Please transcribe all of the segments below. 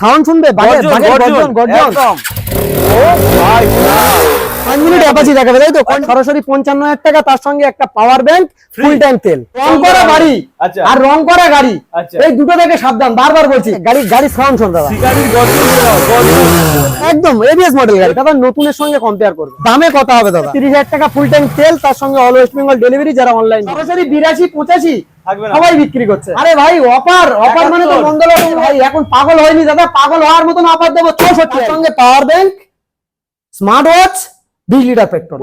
Sound শুনবে? বাঘের গর্জন, গর্জন, গর্জন গর্জন। ও ভাই পাঁচ মিনিট অ্যাপাচি দেখাবে তাই তো? সরাসরি পঞ্চান্ন হাজার টাকা তার সঙ্গে একটা পাওয়ার ব্যাংক ফুল ট্যাঙ্ক তেল। রং করা গাড়ি। আর রং করা গাড়ি। এই দুটো থেকে সাবধান বারবার বলছি গাড়ি গাড়ি সাউন্ড দাদা। একদম এবিএস মডেল গাড়ি। দাদা নতুনের সঙ্গে কম্পেয়ার করবে। দামে কত হবে দাদা। তিরিশ হাজার টাকা ফুল ট্যাঙ্ক তেল তার সঙ্গে অল ওয়েস্ট বেঙ্গল ডেলিভারি যারা অনলাইন সরাসরি বিরাশি পঁচাশি। সবাই বিক্রি করছে। আরে ভাই অফার অফার মানে তো। মঙ্গল ভাই। এখন পাগল হয়নি দাদা পাগল হওয়ার মতন অফার দেবো। চৌষট্টি সঙ্গে পাওয়ার ব্যাংক স্মার্ট ওয়াচ বিশ লিটার পেট্রোল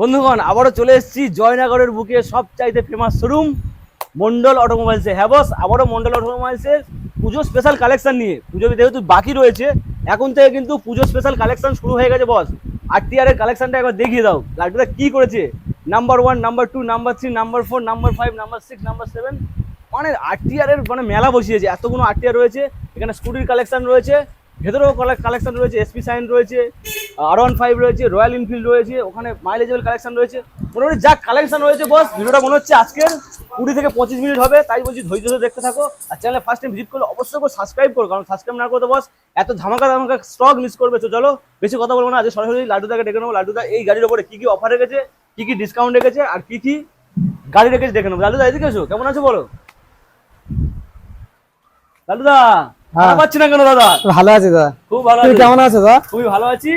বন্ধুগণ আবারও চলে এসেছি জয়নগরের বুকে সব চাইতে ফেমাস শোরুম মন্ডল অটোমোবাইলসে হ্যাঁ বস আবারও মন্ডল অটোমোবাইলসের পুজো স্পেশাল কালেকশন নিয়ে। পুজো যেহেতু বাকি রয়েছে এখন থেকে কিন্তু পুজো স্পেশাল কালেকশন শুরু হয়ে গেছে বস আর টিআরের কালেকশনটা একবার দেখিয়ে দাও। লাড্ডুটা কি করেছে? Number one number two number three number four number five number six number seven মানে আরটিআরের মানে মেলা বসিয়েছে। এতগুলো আরটিআর রয়েছে। এখানে স্কুটির কালেকশন রয়েছে। ভেতরেও কালেকশন রয়েছে এসপি সাইন রয়েছে আর ওয়ান ফাইভ রয়েছে রয়্যাল এনফিল্ড রয়েছে, ওখানে মাইলেজেবল কালেকশন রয়েছে। মোটামুটি যা কালেকশন রয়েছে বস ভিডিওটা মনে হচ্ছে আজকের, কুড়ি থেকে পঁচিশ মিনিট হবে, তাই বলছি ধৈর্য ধরে দেখতে থাকো, আর চ্যানেলে ফার্স্ট টাইম ভিজিট করলে অবশ্যই করে সাবস্ক্রাইব করো, কারণ সাবস্ক্রাইব না করতে বস এত ধামাকা ধামাকা স্টক মিস করবে, তো চলো, বেশি কথা বলব না, আজ সরাসরি লাড্ডুদাকে ডেকে নেব। লাড্ডুদা এই গাড়ির ওপরে কি কি অফার রেখেছে, কি কি ডিসকাউন্ট রেখেছে, আর কি কি গাড়ি রেখেছে, দেখে নেব। লাড্ডুদা, এদিকে এসো, কেমন আছো বলো? লাড্ডুদা। পাচ্ছি না কেন দাদা? ভালো আছে দাদা। খুব ভালো আছি। কেমন আছো দাদা? খুবই ভালো আছি।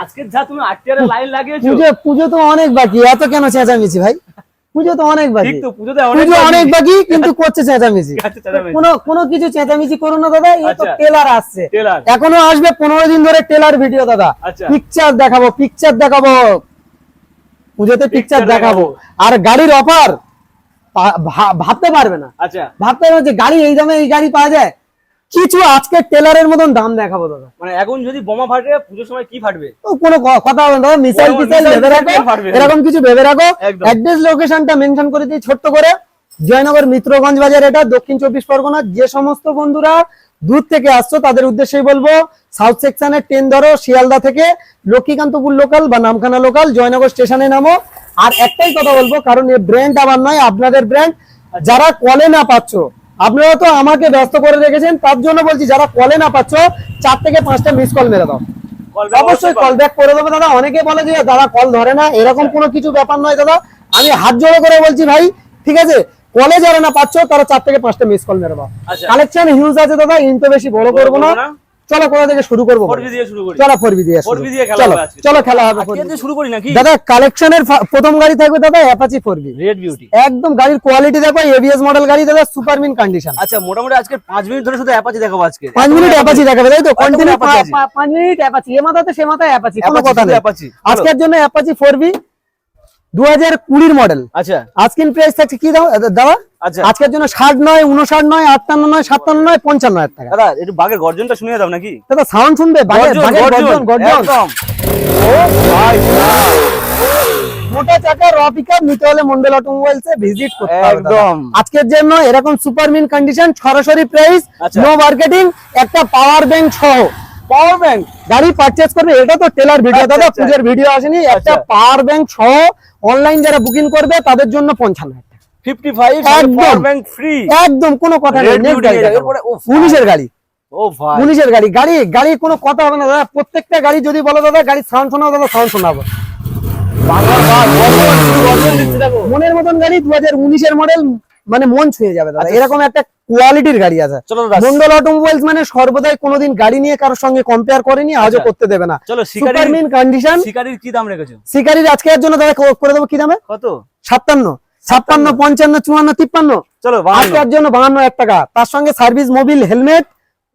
আজকের যা তুমি আটটিয়ারে লাইন লাগিয়েছো। পুজো পুজো তো অনেক বাকি। এত কেন চেঁচামেচি ভাই? পুজো তো অনেক বাকি। ঠিক তো পুজোতে অনেক পুজো অনেক বাকি। কিন্তু করছে চেঁচামেচি। আচ্ছা, কোনো কোনো কিছু চেঁচামেচি করো না দাদা। এই তো আচ্ছা। টেলার আসছে। এখনও আসবে পনেরো দিন ধরে টেলার ভিডিও দাদা। আচ্ছা। পিকচার দেখাবো পিকচার দেখাবো। পুজোতে পিকচার দেখাবো। আর গাড়ির অফার ভাবতে পারবে না। আচ্ছা। ভাবতে পারবে যে গাড়ি এই দামে এই গাড়ি পাওয়া যায়। কিছু আজকে টেলারের মতন দাম দেখাবো দাদা। মানে এখন যদি বোমা ফাটে পুজোর সময় কি ফাটবে? কোনো কথা হবে দাদা। মিসাইল ফিসাইল ভেবে রাখো। এরকম কিছু ভেবে রাখো। অ্যাড্রেস লোকেশনটা মেনশন করে দিই ছোট্ট করে। জয়নগর মিত্রগঞ্জ বাজার এটা দক্ষিণ চব্বিশ পরগনা। যে সমস্ত বন্ধুরা দূর থেকে আসছো তাদের উদ্দেশ্যেই বলব সাউথ সেকশনের ট্রেন ধরো শিয়ালদা থেকে। লক্ষ্মীকান্তপুর লোকাল বা নামখানা লোকাল জয়নগর স্টেশনে নামো। আর একটাই কথা বলব কারণ এই ব্র্যান্ড আমার নয় আপনাদের ব্র্যান্ড যারা কলে না পাচ্ছ আপনারা তো আমাকে ব্যস্ত করে রেখেছেন তার জন্য বলছি যারা কলে না পাচ্ছ চার থেকে পাঁচটা মিস কল মেরে দাও। অবশ্যই কল ব্যাক করে দেবো দাদা। অনেকে বলে যে দাদা কল ধরে না। এরকম কোনো কিছু ব্যাপার নয় দাদা। আমি হাত জোড়ো করে বলছি ভাই ঠিক আছে? কলে যারা না পাচ্ছ তারা চার থেকে পাঁচটা মিস কল মেরে দাও। আচ্ছা। কালেকশন হিউজ আছে দাদা। ইন তো বেশি বড় করব না। চলো কোথা থেকে শুরু করব 4V দিয়ে শুরু করি। চলো ফোরবি দিয়ে শুরু। 4V দিয়ে খেলা চলো হবে চলো খেলা হবে আজকে 4V দিয়ে শুরু করি নাকি? দাদা কালেকশনের প্রথম গাড়ি থাকবে দাদা অ্যাপাচি ফোরবি রেড বিউটি একদম গাড়ির কোয়ালিটি দেখো এবিএস মডেল গাড়ি দাদা সুপার মিন কন্ডিশন আচ্ছা মোটামুটি আজকে পাঁচ মিনিট ধরে শুধু অ্যাপাচি দেখাবো আজকে। পাঁচ মিনিট অ্যাপাচি দেখাবে তাই তো? কন্টিনিউ পাঁচ মিনিট অ্যাপাচি এ মাথাতে সে মাথায় অ্যাপাচি কোনো কথা নেই। আজকের জন্য অ্যাপাচি ফোর বি দু হাজার কুড়ির মডেল। আচ্ছা। আজকের প্রাইস থাকছে কি দাও দাদা? আচ্ছা। আজকের জন্য ষাট নয় উনষাট নয় আটান্ন নয় সাতান্ন নয় পঞ্চান্ন হাজার টাকা। দাদা একটু বাঘের গর্জনটা শুনিয়ে দাও নাকি? দাদা সাউন্ড শুনবে? বাঘের গর্জন, গর্জন, মোটা চাকা র পিকআপ নিতে হলে মন্ডল অটোমোবাইলস এ ভিজিট করতে হবে একদম। আজকের জন্য এরকম সুপার মিন কন্ডিশন সরাসরি প্রাইস। নো মার্কেটিং একটা পাওয়ার ব্যাংক সহ। পাওয়ার ব্যাংক গাড়ি পারচেজ করবে এটা তো টেলার ভিডিও আচ্ছা, দাদা আচ্ছা। পুজোর ভিডিও আসেনি একটা আচ্ছা। পাওয়ার ব্যাংক সহ অনলাইন যারা বুকিং করবে তাদের জন্য পঞ্চান্ন একদম। কোনো কথা নেই Red গাড়ি গাড়ি। কোনো কথা হবে না দাদা। প্রত্যেকটা গাড়ি যদি বলো দাদা গাড়ি সাউন্ড শোনাও দাদা সাউন্ড শোনাবো। মনের মতন গাড়ি দু হাজার উনিশের মডেল মানে মন ছুঁয়ে যাবে দাদা। এরকম একটা কোয়ালিটির গাড়ি আছে। মন্ডল অটোমোবাইলস মানে সর্বদাই কোনোদিন গাড়ি নিয়ে কারোর সঙ্গে কম্পেয়ার করেনি আজও আচ্ছা। করতে দেবে না। চলো সুপার শিকারির মিন কন্ডিশন শিকারির কি দাম রেখেছো? শিকারির আজকের জন্য দাদা করে দেবো কি দামে? কত? সাতান্ন। ছাপ্পান্ন পঞ্চান্ন চুয়ান্ন তিপ্পান্ন। চলো আজকের জন্য বাহান্ন এক টাকা। তার সঙ্গে service mobil helmet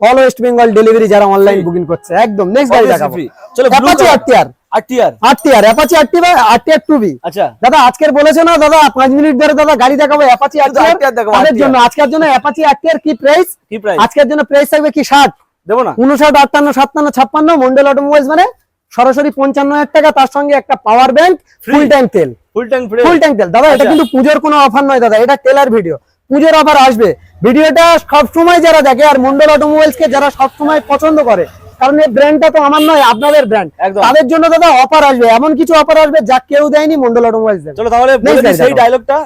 all West Bengal delivery যারা অনলাইন বুকিং করছে। একদম নেক্সট গাড়ি দেখাবো। চলো Apache colour RTR? RTR RTR Apache RT RTR two আচ্ছা। দাদা আজকের বলেছে না দাদা পাঁচ মিনিট ধরে দাদা গাড়ি দেখাবো অ্যাপাচি আরটিআর। তাদের জন্য আজকের জন্য অ্যাপাচি আরটিআর কি প্রাইস কি প্রাইস আজকের জন্য প্রাইস থাকবে কি ষাট? দেবো না। উনষাট আটান্ন সাতান্ন ছাপ্পান্ন মন্ডল অটোমোবাইলস মানে সরাসরি পঞ্চান্ন হাজার টাকা তার সঙ্গে একটা পাওয়ার ব্যাংক ফুল ট্যাঙ্ক তেল। ফুল ট্যাঙ্ক ফুল ট্যাঙ্ক তেল। দাদা এটা আচ্ছা। কিন্তু পুজোর কোনো অফার নয় দাদা এটা টেলার ভিডিও পুজোর অফার আসবে। ভিডিওটা সবসময় যারা দেখে আর মন্ডল অটোমোবাইলস কে যারা সবসময় পছন্দ করে কারণ এই ব্র্যান্ডটা তো আমার নয় আপনাদের ব্র্যান্ড তাদের জন্য দাদা অফার আসবে। এমন কিছু অফার আসবে যা কেউ দেয়নি মন্ডল অটোমোবাইলস দেন চলো তাহলে সেই। ডায়লগটা।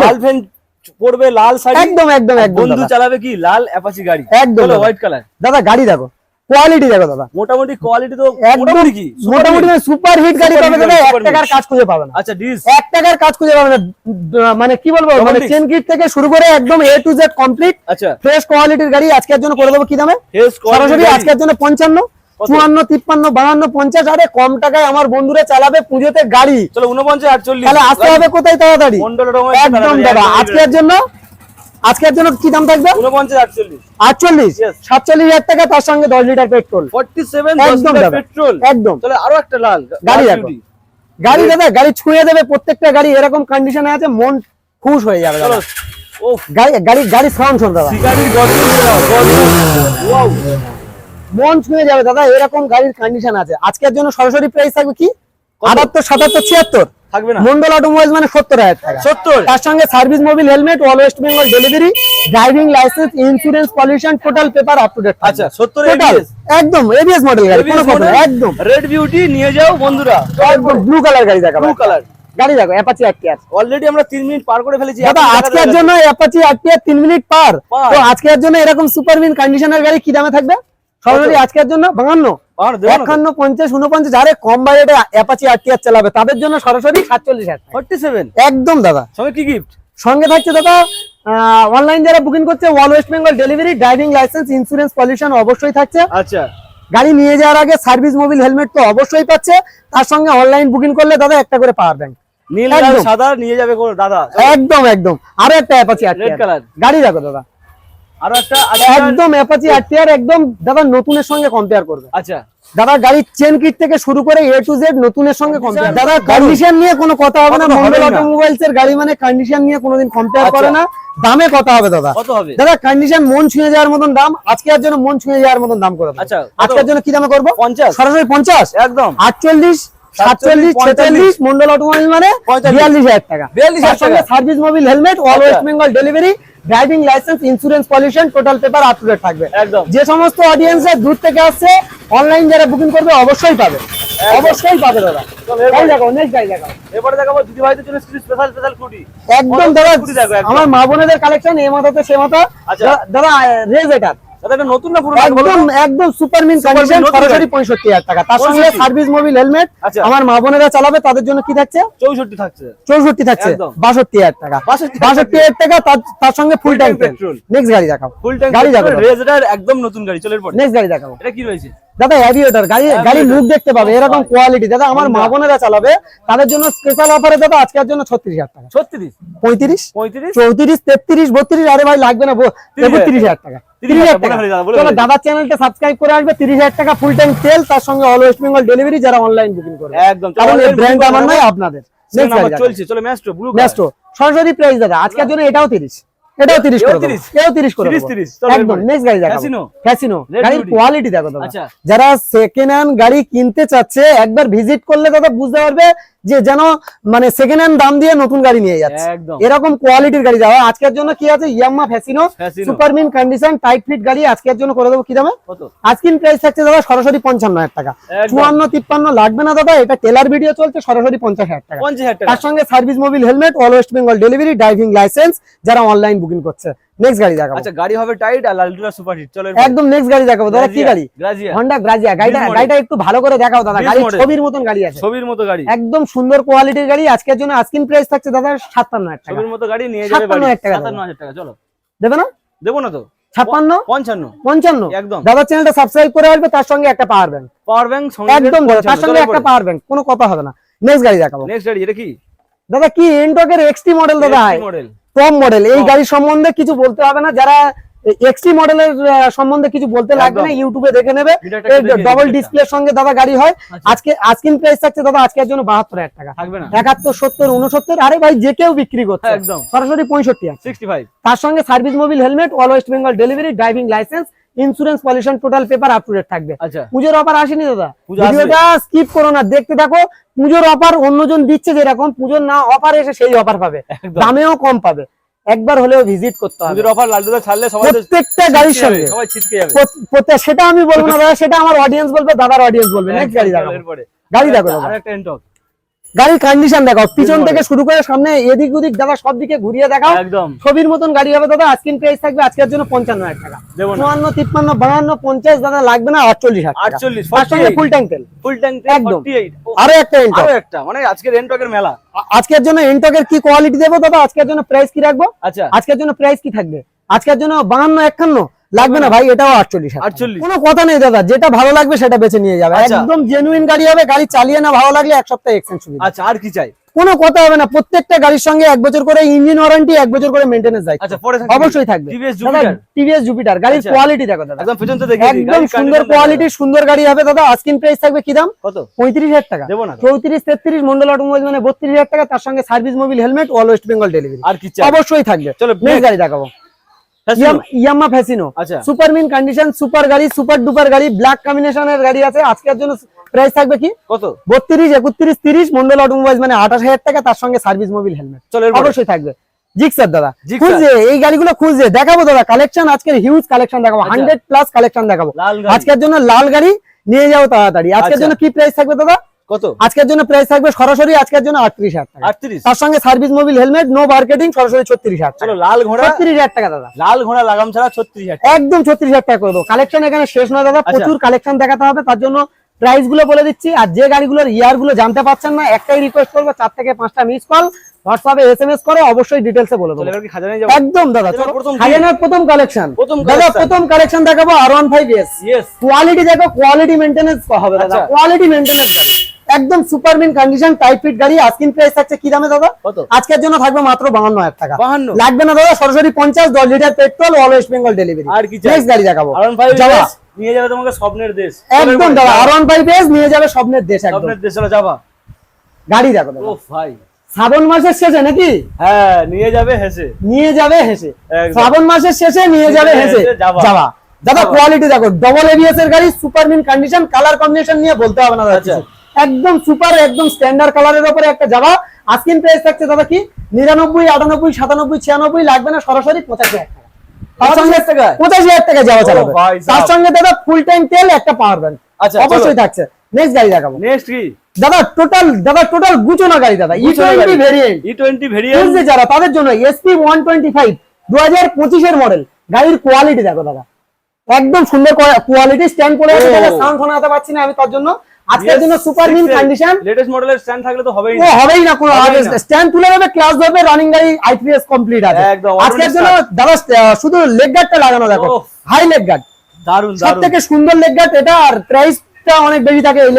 গার্লফ্রেন্ড পড়বে লাল শাড়ি একদম একদম একদম বন্ধু চালাবে কি? লাল অ্যাপাচি গাড়ি। একদম হোয়াইট কালার দাদা গাড়ি দেখো। কোয়ালিটি দেখো দাদা। মোটামুটি কোয়ালিটি তো মোটামুটি কি? মোটামুটি সুপার হিট গাড়ি পাবে দাদা টাকার কাজ খুঁজে পাবে না। আচ্ছা ডিস টাকার কাজ খুঁজে পাবে না। মানে কি বলব মানে চেন কিট থেকে শুরু করে একদম এ টু জেড কমপ্লিট আচ্ছা। ফ্রেশ কোয়ালিটির গাড়ি আজকের জন্য করে দেবো কি দামে? সরাসরি আজকের জন্য পঞ্চান্ন কত? চুয়ান্ন তিপ্পান্ন বাহান্ন পঞ্চাশ। আরে কম টাকায় আমার বন্ধুরা চালাবে পুজোতে গাড়ি। চলো উনপঞ্চাশ আটচল্লিশ। তাহলে আসতে হবে কোথায় তাড়াতাড়ি? একদম দাদা আজকের জন্য আজকের জন্য কি দাম থাকবে? আটচল্লিশ। সাতচল্লিশ হাজার টাকা তার সঙ্গে দশ লিটার পেট্রোল একদম পেট্রোল একদম। আরও একটা লাল গাড়ি দেখো। গাড়ি দাদা গাড়ি ছুঁয়ে দেবে প্রত্যেকটা গাড়ি এরকম কন্ডিশনে আছে মন খুশ হয়ে যাবে দাদা। গাড়ি গাড়ি গাড়ি সাউন্ড শোন দাদা। মন ছুঁয়ে যাবে দাদা এরকম গাড়ির কন্ডিশন আছে। আজকের জন্য সরাসরি প্রাইস থাকবে কি? আটাত্তর সাতাত্তর ছিয়াত্তর। থাকবে না। মন্ডল অটোমোবাইল মানে টাকা। সত্তর? তার সঙ্গে service mobil helmet all West Bengal delivery driving licence insurance pollution total paper up to date আচ্ছা সত্তর টোটাল একদম এবিএস মডেল গাড়ি কোনো না, একদম। রেড বিউটি নিয়ে যাও বন্ধুরা। একদম ব্লু কালার গাড়ি দেখাবো। ব্লু কালার গাড়ি দেখো অ্যাপাচি আরটিআর অলরেডি আমরা তিন মিনিট পার করে ফেলেছি দাদা আজকের জন্য অ্যাপাচি আরটিআর 3 মিনিট পার। তো আজকের জন্য এরকম সুপার মিন কন্ডিশনার গাড়ি কি দামে থাকবে? সরাসরি আজকের জন্য 52 পার দেবো না একান্ন পঞ্চাশ উনপঞ্চাশ আরে কম বাজেটে অ্যাপাচি আরটিআর চালাবে। তাদের জন্য সরাসরি সাতচল্লিশ হাজার। ফর্টি সেভেন একদম দাদা। কি গিফট সঙ্গে থাকছে দাদা অনলাইন যারা বুকিং করছে West Bengal delivery driving licence insurance pollution অবশ্যই থাকছে। আচ্ছা। গাড়ি নিয়ে যাওয়ার আগে সার্ভিস মোবিল হেলমেট তো অবশ্যই পাচ্ছে। তার সঙ্গে অনলাইন বুকিং করলে দাদা একটা করে পাওয়ার ব্যাংক নীল সাদা নিয়ে যাবে দাদা? একদম একদম। আরও একটা গাড়ি দেখো দাদা। আরও একটা একদম অ্যাপাচি একদম দাদা নতুনের সঙ্গে কম্পেয়ার করবে। আচ্ছা। দাদা গাড়ির চেন কিট থেকে শুরু করে এ টু জেড নতুনের সঙ্গে কম্পেয়ার দাদা কন্ডিশন নিয়ে কোনো কথা হবে না। মন্ডল অটোমোবাইলস এর গাড়ি মানে কন্ডিশন নিয়ে কোনোদিন কম্পেয়ার আচ্ছা। করে না। দামে কথা হবে দাদা। কত হবে? দাদা কন্ডিশন মন ছুঁয়ে যাওয়ার মতন দাম আজকে আর জন্য মন ছুঁয়ে যাওয়ার মতন দাম করে আচ্ছা, আজকের জন্য কি দামে করব? পঞ্চাশ। সরাসরি পঞ্চাশ? একদম। আটচল্লিশ সাতচল্লিশ ছেচল্লিশ মন্ডল অটোমোবাইল মানে। বিয়াল্লিশ হাজার টাকা। 42,000 তার সঙ্গে service mobil helmet all. West Bengal delivery driving licence insurance pollution total paper up to date থাকবে। একদম। যে সমস্ত অডিয়েন্স দূর থেকে আসছে অনলাইন যারা বুকিং করবে অবশ্যই পাবে। অবশ্যই পাবে দাদা। একদম দাদা আমার মা বোনেদের কালেকশন এ মাথাতে সে মাথা। আচ্ছা। দাদা রেজ এটা। দাদা এটা নতুন না পুরো একদম একদম সুপার মিন কন্ডিশন সরাসরি গাড়ি। পঁয়ষট্টি হাজার টাকা। তার সঙ্গে সার্ভিস মোবিল হেলমেট আচ্ছা। আমার মা বোনেরা চালাবে তাদের জন্য কি থাকছে? চৌষট্টি থাকছে। চৌষট্টি থাকছে একদম। বাষট্টি হাজার টাকা। 62,000 টাকা তার- তার সঙ্গে ফুল ট্যাঙ্ক পেট্রোল নেক্সট গাড়ি দেখাও। ফুল ট্যাঙ্ক গাড়ি দেখো দাদা। একদম নতুন গাড়ি চলে এরপর নেক্সট গাড়ি দেখাবো এটা কি রয়েছে? দাদা অ্যাভিয়েটর গাড়ি গাড়ি লুক দেখতে পাবে এরকম কোয়ালিটি দাদা আমার মা বোনেরা চালাবে তাদের জন্য স্পেশাল অফারে দাদা আজকের জন্য ছত্রিশ হাজার টাকা। ছত্রিশ? পঁয়ত্রিশ? পঁয়ত্রিশ? চৌত্রিশ তেত্রিশ বত্রিশ আরে ভাই লাগবে না তেত্রিশ হাজার টাকা। দাদা, চ্যানেলটা সাবস্ক্রাইব করে আসবে তিরিশ হাজার টাকা ফুল টাইম তেল তার সঙ্গে অল ওয়েস্ট বেঙ্গল ডেলিভারি যারা অনলাইন বুকিং করবে। একদম কারণ ব্র্যান্ড আমার নয় আপনাদের। চলছে চলো ব্লু সরাসরি প্রাইস দাদা আজকের জন্য এটাও তিরিশ। এটাও তিরিশ করে এও দেবো। 30? এও তিরিশ করে 30, 30, একদম নেক্সট গাড়ি দেখাবো। গাড়ির কোয়ালিটি দেখো দাদা আচ্ছা। যারা সেকেন্ড হ্যান্ড গাড়ি কিনতে চাচ্ছে একবার ভিজিট করলে দাদা বুঝতে পারবে যে যেন মানে সেকেন্ড হ্যান্ড দাম দিয়ে নতুন গাড়ি নিয়ে যাচ্ছে। এরকম কোয়ালিটির গাড়ি যাওয়া আজকের জন্য কি আছে? Yamaha Fascino condition tight fit গাড়ি আজকের জন্য করে দেবো। কি দামে? কত? আজকিন প্রাইস থাকছে দাদা সরাসরি পঞ্চান্ন হাজার টাকা। চুয়ান্ন তিপ্পান্ন লাগবে না দাদা। এটা টেলার ভিডিও চলছে সরাসরি পঞ্চাশ হাজার টাকা। পঞ্চাশ হাজার টাকা। তার সঙ্গে service mobil helmet all West Bengal delivery driving licence যারা অনলাইন বুকিং করছে। নেক্সট গাড়ি দেখাবো। আচ্ছা গাড়ি হবে টাইট আর আলট্রা সুপার হিট চলো একদম নেক্সট গাড়ি দেখাবো। দাদা কি গাড়ি? হন্ডা গ্রাজিয়া গাড়িটা গাড়িটা একটু ভালো করে দেখাও দাদা। গাড়ি ছবির মতন গাড়ি আছে। ছবির মতো গাড়ি। একদম সুন্দর কোয়ালিটির গাড়ি। আজকের জন্য আজকিন প্রাইস থাকছে দাদা সাতান্ন হাজার টাকা। ছবির মতো গাড়ি নিয়ে যাবে সাতান্ন বাড়ি হাজার টাকা সাতান্ন হাজার টাকা চলো। দেবে না? দেবো না তো? ছাপ্পান্ন? পঞ্চান্ন। পঞ্চান্ন? একদম। দাদার চ্যানেলটা সাবস্ক্রাইব করে আসবে তার সঙ্গে একটা পাওয়ার ব্যাংক পাওয়ার ব্যাংক একদম তার সঙ্গে একটা পাওয়ার ব্যাংক কোনো কথা হবে না। নেক্সট গাড়ি দেখাবো। নেক্সট গাড়ি এটা কি? দাদা কি এনটকের এক্সটি মডেল দাদা? মডেল টপ মডেল এই গাড়ি সম্বন্ধে কিছু বলতে হবে না যারা এক্সটি মডেলের সম্বন্ধে কিছু বলতে লাগবে না ইউটিউবে দেখে নেবে। ডবল ডিসপ্লের সঙ্গে দাদা গাড়ি হয়। আচ্ছা। আজকে আজকিন প্রাইস থাকছে দাদা আজকের জন্য বাহাত্তর হাজার টাকা। থাকবে না। একাত্তর সত্তর উনসত্তর আরে ভাই যে কেউ বিক্রি করছে। একদম। সরাসরি পঁয়ষট্টি তার সঙ্গে service mobil helmet all West Bengal delivery driving licence insurance pollution total paper up to date থাকবে। আচ্ছা। পুজোর অফার আসেনি দাদা। ভিডিওটা স্কিপ করো না দেখতে থাকো পুজোর অফার অন্যজন দিচ্ছে যেরকম পুজোর না অফার এসে সেই অফার পাবে। দামেও কম পাবে। একবার হলেও ভিজিট করতে হবে। পুজোর অফার লাড্ডুটা ছাড়লে সবাই প্রত্যেকটা গাড়ির সঙ্গে। সবাই ছিটকে যাবে। প্রত- প্রত্যেক- সেটা আমি বলব না দাদা সেটা আমার অডিয়েন্স বলবে দাদার অডিয়েন্স বলবে। নেক্সট গাড়ি এরপরে। গাড়ি দেখো দাদা আর একটা এন্টক গাড়ির কন্ডিশন দেখো পিছন থেকে শুরু করে সামনে এদিক ওদিক দাদা সব দিকে ঘুরিয়ে দেখাও। একদম। ছবির মতন গাড়ি হবে দাদা আজকের প্রাইস থাকবে আজকের জন্য পঞ্চান্ন হাজার টাকা। চুয়ান্ন তিপ্পান্ন বাহান্ন পঞ্চাশ দাদা লাগবে না আটচল্লিশ হাজার টাকা। 48, তার সঙ্গে 48 ফুল ট্যাঙ্ক তেল ফুল ট্যাঙ্ক একদম। আরও একটা আরও একটা মানে আজকের এন্টকের মেলা। আজকের জন্য এন্টকের কি কোয়ালিটি দেবো দাদা? আজকের জন্য প্রাইস কি রাখব? আচ্ছা। আজকের জন্য প্রাইস কি থাকবে? আজকের জন্য বাহান্ন একান্ন। লাগবে না ভাই এটাও আটচল্লিশ। আটচল্লিশ। কোনো কথা নেই দাদা যেটা ভালো লাগবে সেটা বেছে নিয়ে যাবে। আচ্ছা। একদম জেনুইন গাড়ি হবে গাড়ি চালিয়ে না ভালো লাগলে এক সপ্তাহ এক্সচেঞ্জ সুবিধা। আচ্ছা আর কি চাই? কোনো কথা হবে না প্রত্যেকটা গাড়ির সঙ্গে এক বছর করে ইঞ্জিন ওয়ারেন্টি এক বছর করে মেইনটেনেন্স দায়িত্ব। আচ্ছা অবশ্যই থাকবে। টিভিএস জুপিটার গাড়ির আচ্ছা। কোয়ালিটি দেখো দাদা। একদম সুন্দর কোয়ালিটি সুন্দর গাড়ি হবে দাদা। আজকিন প্রাইস থাকবে কি দাম? কত? পঁয়ত্রিশ হাজার টাকা। দেবো না চৌত্রিশ তেত্রিশ মন্ডল অটোমোবাইল মানে বত্রিশ হাজার টাকা তার সঙ্গে service mobil helmet all West Bengal delivery আর কি অবশ্যই থাকবে। চলো গাড়ি দেখাবো। ইয়ামা ফ্যাসিনো আচ্ছা। সুপার মিন কন্ডিশন সুপার গাড়ি সুপার ডুপার গাড়ি ব্ল্যাক কম্বিনেশনের গাড়ি আছে। আজকের জন্য প্রাইস থাকবে কি? কত? বত্রিশ একত্রিশ তিরিশ মন্ডল অটোমোবাইল মানে আঠাশ হাজার টাকা তার সঙ্গে সার্ভিস মোবিল হেলমেট। অবশ্যই থাকবে। জিক্সার দাদা। খুঁজছে এই গাড়িগুলো খুঁজছে দেখাবো দাদা কালেকশন আজকের হিউজ কালেকশন দেখাবো। হান্ড্রেড প্লাস কালেকশন দেখাবো। আজকের জন্য লাল গাড়ি নিয়ে যাও তাড়াতাড়ি। আজকের আচ্ছা। জন্য কি প্রাইস থাকবে দাদা? কত? আজকের জন্য প্রাইস থাকবে সরাসরি আজকের জন্য আটত্রিশ হাজার টাকা। 38 তার সঙ্গে service mobil helmet no marketing সরাসরি ছত্রিশ হাজার টাকা। লাল ঘোড়া। ছত্রিশ হাজার টাকা দাদা। লাল ঘোড়া লাগাম ছাড়া 36 হাজার একদম ছত্রিশ হাজার টাকা করে দেবো। কালেকশন এখানে শেষ নয় দাদা। আচ্ছা। প্রচুর কালেকশন দেখাতে হবে তার জন্য প্রাইসগুলো বলে দিচ্ছি। আর যে গাড়িগুলোর ইয়ারগুলো জানতে পারছেন না একটাই রিকোয়েস্ট করব চার থেকে পাঁচটা মিস কল হোয়াটসঅ্যাপে এস এম এস করে অবশ্যই ডিটেলস এ বলে দেবো। একদম দাদা চলো। প্রথম কালেকশন দাদা প্রথম কালেকশন দেখাবো R one five S quality দেখো কোয়ালিটি মেনটেনেন্স হবে দাদা। আচ্ছা। কোয়ালিটি মেনটেনেন্স গাড়ি। একদম super mint condition type fit গাড়ি। আজকিন প্রাইস থাকছে কি দামে দাদা? আজকের জন্য থাকবে মাত্র বাহান্ন হাজার টাকা। 52 লাগবে না দাদা সরাসরি পঞ্চাশ দশ litre petrol all West Bengal delivery আর কি? নেক্সট গাড়ি দেখাবো। নিয়ে যাবে তোমাকে স্বপ্নের দেশ। একদম দাদা আর ওয়ান ফাইভ এস নিয়ে যাবে স্বপ্নের দেশ একদম। স্বপ্নের দেশ যাবা। গাড়ি দেখো ও ভাই। শ্রাবণ মাসের শেষে নাকি? হ্যাঁ নিয়ে যাবে হেসে। নিয়ে যাবে হেসে। শ্রাবণ মাসের শেষে নিয়ে যাবে হেসে। যাওয়া। দাদা কোয়ালিটি দেখো ডবল এবিএস এর গাড়ি super mint condition colour combination নিয়ে বলতে হবে না দাদা আচ্ছা। একদম সুপার একদম স্ট্যান্ডার্ড কালারের উপরে একটা যাওয়া আজকিন প্রাইস থাকছে দাদা কি? নিরানব্বই আটানব্বই সাতানব্বই ছিয়ানব্বই লাগবে না সরাসরি পঁচাশি পঁচাশি সঙ্গে হাজার টাকা? যাওয়া চালাবে তার সঙ্গে দাদা ফুল টাইম তেল একটা পাওয়ার ব্যাংক আচ্ছা, অবশ্যই থাকছে। নেক্সট গাড়ি দেখাবো। নেক্সট কি? দাদা টোটাল দাদা টোটাল গুচনা গাড়ি দাদা E twenty variant E twenty variant যারা তাদের জন্য এসপি ওয়ান টোয়েন্টি ফাইভ দু হাজার পঁচিশের মডেল গাড়ির কোয়ালিটি দেখো দাদা। একদম সুন্দর কোয়ালিটি স্ট্যান্ড করে আছে। সাউন্ড শোনাতে পারছি না আমি তার জন্য। আজকের জন্য সুপার মিন কন্ডিশন লেটেস্ট মডেলের স্ট্যান্ড থাকলে তো হবেই না। হবেই না কোনো স্ট্যান্ড তুলে নেবে ক্লাস ধরবে রানিং গাড়ি আইপিএস কমপ্লিট আছে। আজকের জন্য দাদা শুধু লেগ গার্ডটা লাগানো দেখো। হাই লেগ গার্ড দারুণ সব থেকে সুন্দর লেগ গার্ড এটা আর প্রাইসটা অনেক বেশি থাকে এই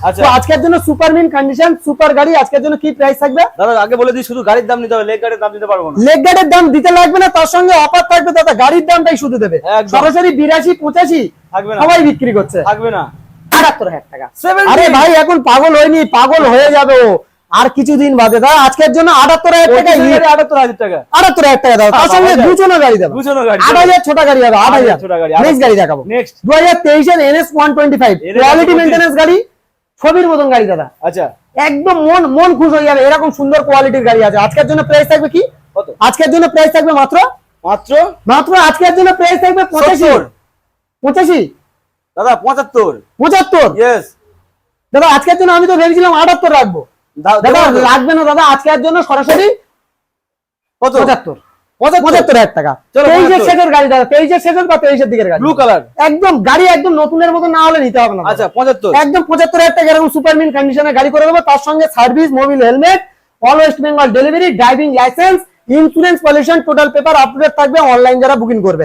আচ্ছা। তো আজকের জন্য সুপার মিন কন্ডিশন সুপার গাড়ি আজকের জন্য কি প্রাইস থাকবে? দাদা আগে বলে দিই শুধু গাড়ির দাম নিতে হবে লেগ দাম দিতে পারব না। লেগ গার্ডের দাম দিতে লাগবে না তার সঙ্গে অফার থাকবে দাদা গাড়ির দামটাই শুধু দেবে। সরাসরি বিরাশি পঁচাশি থাকবে না। সবাই বিক্রি করছে। থাকবে না। আটাত্তর হাজার টাকা। আরে ভাই এখন পাগল হয়নি পাগল হয়ে যাবে ও। আর কিছুদিন বাদে দাদা আজকের জন্য আটাত্তর হাজার টাকা পঁচিশ আটাত্তর হাজার টাকা। আটাত্তর হাজার টাকা দাও তার সঙ্গে যায়। দুজনে গাড়ি দেবো। দুজনে গাড়ি আট হাজার ছোট গাড়ি হবে আট হাজার ছোট গাড়ি, নেক্সট গাড়ি দেখাবো। নেক্সট দু হাজার তেইশের NS one twenty five quality 125 maintenance গাড়ি ছবির মতন গাড়ি দাদা। আচ্ছা। একদম মন মন খুশ হয়ে যাবে এরকম সুন্দর কোয়ালিটির গাড়ি আছে। আজকের জন্য প্রাইস থাকবে কি? আজকের জন্য প্রাইস থাকবে মাত্র? মাত্র? মাত্র আজকের জন্য প্রাইস থাকবে পঁচাশি। 70 পঁচাশি। দাদা পঁচাত্তর। পঁচাত্তর। দাদা আজকের জন্য আমি তো ভেবেছিলাম আটাত্তর রাখব। দাদা লাগবে না দাদা আজকের জন্য সরাসরি কত? পঁচাত্তর। হাজার টাকা। তেইশের 75 শেষের গাড়ি দাদা তেইশের শেষের বা তেইশের দিকের গাড়ি। ব্লু কালার একদম গাড়ি একদম নতুনের মতো না হলে নিতে হবে না আচ্ছা পঁচাত্তর। একদম পঁচাত্তর হাজার টাকা এরকম কন্ডিশনে গাড়ি করে দেবো। তার সঙ্গে service mobil helmet all West Bengal delivery driving licence insurance pollution total paper update থাকবে। অনলাইন যারা বুকিং করবে।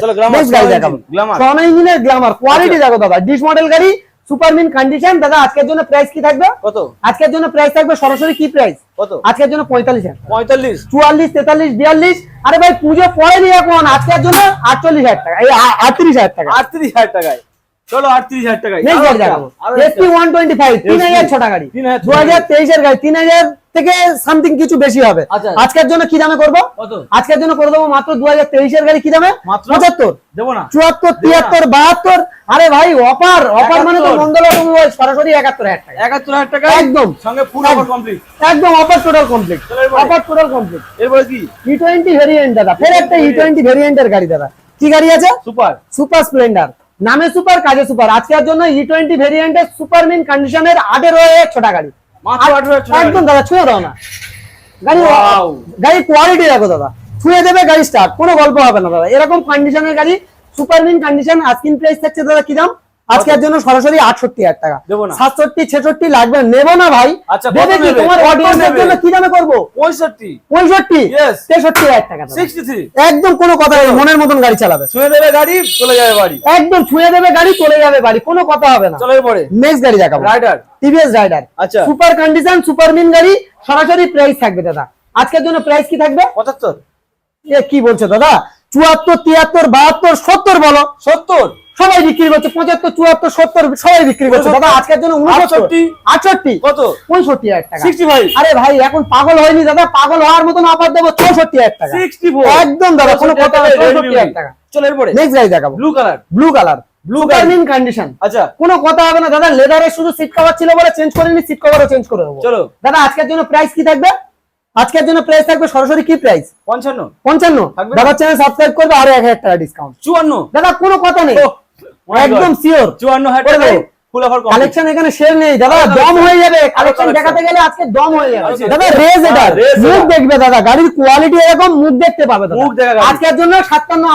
গ্লামার কোয়ালিটি দেখো দাদা ডিস মডেল গাড়ি সুপার মিন কন্ডিশন দাদা আজকের জন্য প্রাইস কি থাকবে? কত? আজকের জন্য প্রাইস থাকবে সরাসরি কি প্রাইস কত? আজকের জন্য পঁয়তাল্লিশ হাজার পঁয়তাল্লিশ? চুয়াল্লিশ তেতাল্লিশ বিয়াল্লিশ। আরে ভাই পুজো পড়েনি এখন আজকের জন্য আটচল্লিশ হাজার টাকা। এই আটত্রিশ হাজার টাকা। আটত্রিশ হাজার টাকায়। চলো আটত্রিশ হাজার টাকায়। নেক্সট গাড়ি একটা, দেখাবো এসপি ওয়ান টোয়েন্টি ফাইভ তিন হাজার ছটা গাড়ি। দু হাজার তেইশের গাড়ি তিন হাজার থেকে সামথিং কিছু বেশি হবে। আচ্ছা। আজকের জন্য কি দামে করব? আজকের জন্য করে দেবো মাত্র দু হাজার তেইশের গাড়ি। কি দামে? পঁচাত্তর। চুয়াত্তর তিয়াত্তর বাহাত্তর। আরে ভাই অফার অফার মানে তো। মন্ডল অটোমোবাইল সরাসরি একাত্তর হাজার টাকা। একাত্তর হাজার টাকা? একদম। সঙ্গে ফুল কমপ্লিট একদম। Offer total complete. Offer total complete এরপরে। কি? ই টোয়েন্টি ভেরিয়েন্ট দাদা। ফের একটা ই টোয়েন্টি ভেরিয়েন্টের গাড়ি দাদা। কি গাড়ি আছে? সুপার সুপার স্প্লেন্ডার নামে সুপার কাজে সুপার আজকের জন্য ই টোয়েন্টি ভেরিয়েন্টের সুপার মিন কন্ডিশনের আঠেরো ছোটা গাড়ি। একদম দাদা ছুঁয়ে দাও না। গাড়ি গাড়ির গাড়ি কোয়ালিটি দেখো দাদা। ছুঁয়ে দেবে গাড়ি স্টার্ট কোনো গল্প হবে না দাদা। এরকম কন্ডিশনের গাড়ি super mint condition asking price থাকছে দাদা কি দাম? আজকের জন্য সরাসরি আটষট্টি হাজার টাকা। দেবো না। সাতষট্টি ছেষট্টি লাগবে নেব না ভাই। আচ্ছা, দেবে কি তোমার অডিয়েন্সের জন্য কি দামে করব? পঁয়ষট্টি। পঁয়ষট্টি. তেষট্টি হাজার টাকা একদম কোনো কথা নেই মনের মতন গাড়ি চালাবে। শুনে দেবে গাড়ি চলে যাবে বাড়ি। একদম ছুঁয়ে দেবে গাড়ি চলে যাবে বাড়ি কোনো কথা হবে না। চলো এরপরে। নেক্সট গাড়ি দেখাবো। রাইডার টিভিএস রাইডার আচ্ছা। সুপার কন্ডিশন সুপার মিন গাড়ি সরাসরি প্রাইস থাকবে দাদা। আজকের জন্য প্রাইস কি থাকবে? পঁচাত্তর। এ কি বলছো দাদা? চুয়াত্তর তিয়াত্তর বাহাত্তর সত্তর বলো। সত্তর। সবাই বিক্রি করছে পঁচাত্তর চুয়াত্তর সত্তর সবাই বিক্রি করছে। দাদা আজকের জন্য উনসত্তর আটষট্টি। কত? পঁয়ষট্টি হাজার টাকা। Sixty five. আরে ভাই এখন পাগল হয়নি দাদা পাগল হওয়ার মতন অফার দেবো চৌষট্টি হাজার টাকা। Sixty four. একদম দাদা কোনো কথা নেই চৌষট্টি হাজার টাকা। চলো এরপরে। নেক্সট গাড়ি দেখাবো। Blue colour blue colour Blue super condition আচ্ছা। কোনো কথা হবে না দাদা লেদারের শুধু সিট কভার ছিল বলে চেঞ্জ করিনি সিট কভারও চেঞ্জ করে দেবো। চলো। দাদা আজকের জন্য প্রাইস কি থাকবে? আজকের জন্য প্রাইস থাকবে সরাসরি কি প্রাইস পঞ্চান্ন। পঞ্চান্ন? দাদা চ্যানেল সাবস্ক্রাইব করবে আরও এক হাজার টাকা ডিসকাউন্ট চুয়ান্ন। দাদা কোনো কথা নেই। একদম. শিওর চুয়ান্ন হাজার টাকা কালেকশন এখানে নেই। দাদা দম হয়ে যাবে। কালেকশন দেখাতে গেলে আজকে দম হয়ে যাবে। আচ্ছা। দাদা রেজ এটা। হ্যাঁ, মুখ দেখবে দাদা। গাড়ির কোয়ালিটি এরকম মুখ দেখতে পাবে দাদা। আজকের জন্য সাতান্ন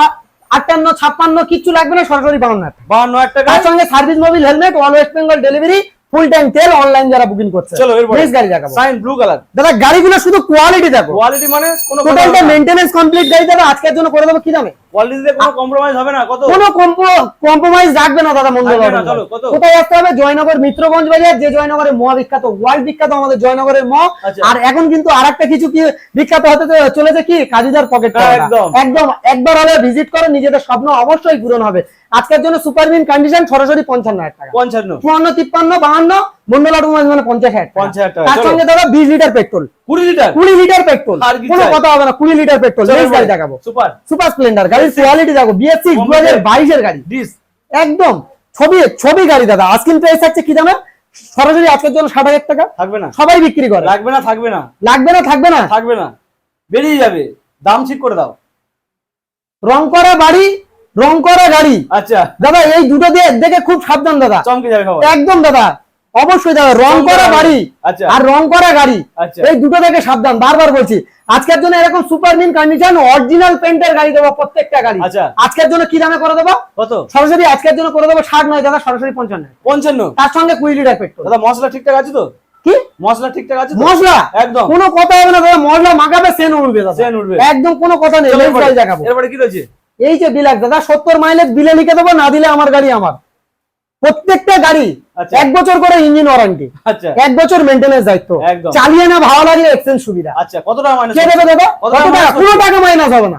আটান্ন ছাপ্পান্ন কিচ্ছু লাগবে না সরাসরি বাউন্ন হাজার টাকা। তার সঙ্গে service mobil helmet all West Bengal delivery full time তেল অনলাইন যারা বুকিং করছে। চলো Next গাড়ি দেখাবো। সাইন ব্লু কালার দাদা গাড়িগুলো শুধু কোয়ালিটি দেখো। কোয়ালিটি মানে কোনো টোটালটা মেইনটেনেন্স কমপ্লিট গাড়ি দাদা আজকের জন্য করে দেবো কি দামে? কোয়ালিটিতে কোনো কম্প্রোমাইজ হবে না কত? কোনো কম্প্রোমাইজ রাখবে না দাদা মন্দির চলো, কত? কোথায় আসতে হবে? জয়নগর মিত্রগঞ্জ বাজার যে জয়নগরের মহা বিখ্যাত ওয়ার্ল্ড বিখ্যাত আমাদের জয়নগরের মহ। আচ্ছা। আর এখন কিন্তু আরেকটা কিছু কি বিখ্যাত হতে চলেছে কি? কাজীদার পকেট একদম। একদম। একবার হলে ভিজিট করো নিজেদের স্বপ্ন অবশ্যই পূরণ হবে। আজকের জন্য সুপারমিন কন্ডিশন সরাসরি পঞ্চান্ন হাজার টাকা। পঞ্চান্ন। চুয়ান্ন তিপ্পান্ন বাহান্ন মন্ডল অটোমোবাইল মানে পঞ্চাশ হাজার পঞ্চাশ হাজার তার সঙ্গে দাদা বিশ লিটার পেট্রোল। কুড়ি লিটার? কুড়ি লিটার পেট্রোল। আর কোনো কথা হবে না কুড়ি লিটার পেট্রোল। গাড়ি দেখাবো। সুপার সুপার স্প্লেন্ডার গাড়ির কোয়ালিটি দেখো বিএসসি দু হাজার বাইশের গাড়ি। একদম। ছবি ছবি গাড়ি দাদা। আজকিন প্রাইস থাকছে কি দামে সরাসরি আজকের জন্য ষাট হাজার টাকা। থাকবে না। সবাই বিক্রি করে। লাগবে না থাকবে না। লাগবে না থাকবে না? থাকবে না। বেরিয়ে যাবে। দাম ঠিক করে দাও। রং করা বাড়ি রং করা গাড়ি। আচ্ছা। দাদা এই দুটো দিয়ে দেখে খুব সাবধান দাদা। চমকে যাবে একদম দাদা। অবশ্যই দাদা রং করা বাড়ি আচ্ছা। আর রং করা গাড়ি আচ্ছা। এই দুটো থেকে সাবধান বারবার বলছি। আজকের জন্য এরকম সুপার মিন কন্ডিশন অরিজিনাল পেন্টের গাড়ি দেবো প্রত্যেকটা গাড়ি। আচ্ছা। আজকের জন্য কি দামে করে দেবো? কত? সরাসরি আজকের জন্য করে দেবো ষাট নয় দাদা সরাসরি পঞ্চান্ন। পঞ্চান্ন? তার সঙ্গে কুড়ি লিটার পেট্রোল দাদা মশলা ঠিকঠাক আছে তো? কি? মশলা ঠিকঠাক আছে মশলা? একদম। কোনো কথা হবে না দাদা মশলা মাখাবে সেন উঠবে দাদা। সেন উঠবে। একদম কোনো কথা নেই চলো Next এরপরে। গাড়ি দেখাবো। এরপরে কি রয়েছে এই যে বিলাক দাদা সত্তর মাইলেজ বিলে লিখে দেবো না দিলে আমার গাড়ি আমার। প্রত্যেকটা গাড়ি আচ্ছা। এক বছর করে ইঞ্জিন ওয়ারেন্টি আচ্ছা। এক বছর মেনটেন্স দায়িত্ব। চালিয়ে না ভালো লাগলে এক্সচেঞ্জ সুবিধা। আচ্ছা কত টাকা মাইনাস কে দেবে দাদা কত টাকা কোনো টাকা মাইনাস হবে না।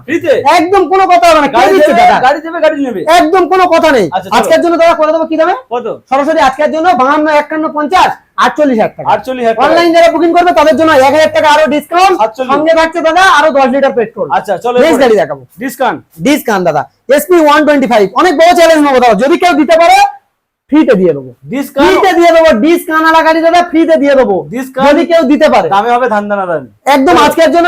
একদম কোনো কথা হবে না। কে দিচ্ছে দেবে দাদা? গাড়ি দেবে গাড়ি নেবে। একদম কোনো কথা নেই। আচ্ছা, আজকের জন্য দাদা করে দেবো কি দামে কত? সরাসরি আজকের জন্য বাহান্ন একান্ন পঞ্চাশ আটচল্লিশ হাজার টাকা। আটচল্লিশ হাজার অনলাইন যারা বুকিং করবে তাদের জন্য এক হাজার টাকা আরও ডিসকাউন্ট সঙ্গে থাকছে দাদা আরও দশ লিটার পেট্রোল আচ্ছা চলো নেক্সট গাড়ি দেখাবো। ডিসকাউন্ট ডিসকাউন্ট দাদা। এসপি ওয়ান টোয়েন্টি ফাইভ অনেক বড় চ্যালেঞ্জ নেব দাদা। যদি কেউ দিতে পারে ফ্রিতে দিয়ে দেবো। ফ্রিতে দিয়ে দেবো ডিসকাউন্ট আলা গাড়ি দাদা ফ্রিতে দিয়ে দেবো? যদি কেউ দিতে পারে। দামে হবে একদম আজকের জন্য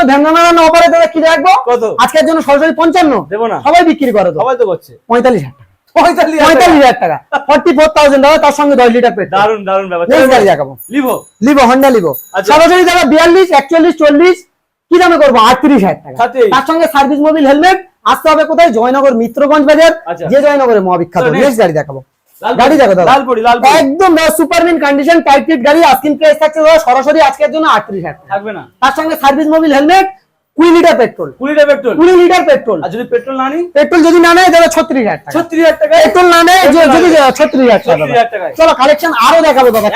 অফারে দাদা কি রাখব? কত? আজকের জন্য সরাসরি পঞ্চান্ন। দেবো না। সবাই বিক্রি করে সবাই তো করছে। পঁয়তাল্লিশ হাজার পঁয়তাল্লিশ হাজার টাকা। ফর্টি ফোর থাউজেন্ড টাকা তার সঙ্গে দশ লিটার পেট্রোল। দারুণ দারুণ গাড়ি দেখাবো। লিভো লিবো হন্ডা আচ্ছা। সরাসরি দাদা বিয়াল্লিশ একচল্লিশ চল্লিশ। কি দামে করব? আটত্রিশ হাজার টাকা। তার সঙ্গে সার্ভিস মোবিল হেলমেট। আসতে হবে কোথায়? জয়নগর মিত্রগঞ্জ বাজার। আচ্ছা। যে জয়নগরের মহাবিখ্যাত। গাড়ি দেখাবো। গাড়ি দেখো দাদা। লালপুরি লালপুরি। একদম সুপারম্যান কন্ডিশন টাইট ফিট গাড়ি আস্কিং প্রাইস থাকছে দাদা সরাসরি আজকের জন্য আটত্রিশ হাজার টাকা। থাকবে না। তার সঙ্গে সার্ভিস মোবিল হেলমেট কুড়ি লিটার পেট্রোল কুড়িটা পেট্রোল কুড়ি লিটার পেট্রোল আর যদি পেট্রোল না নি পেট্রোল যদি না নেয় তাহলে ছত্রিশ হাজার টাকা। ছত্রিশ হাজার টাকা পেট্রোল না নেয় যদি ছত্রিশ হাজার টাকা 36,000 টাকায়। চলো কালেকশন আরও দেখাবো দাদা।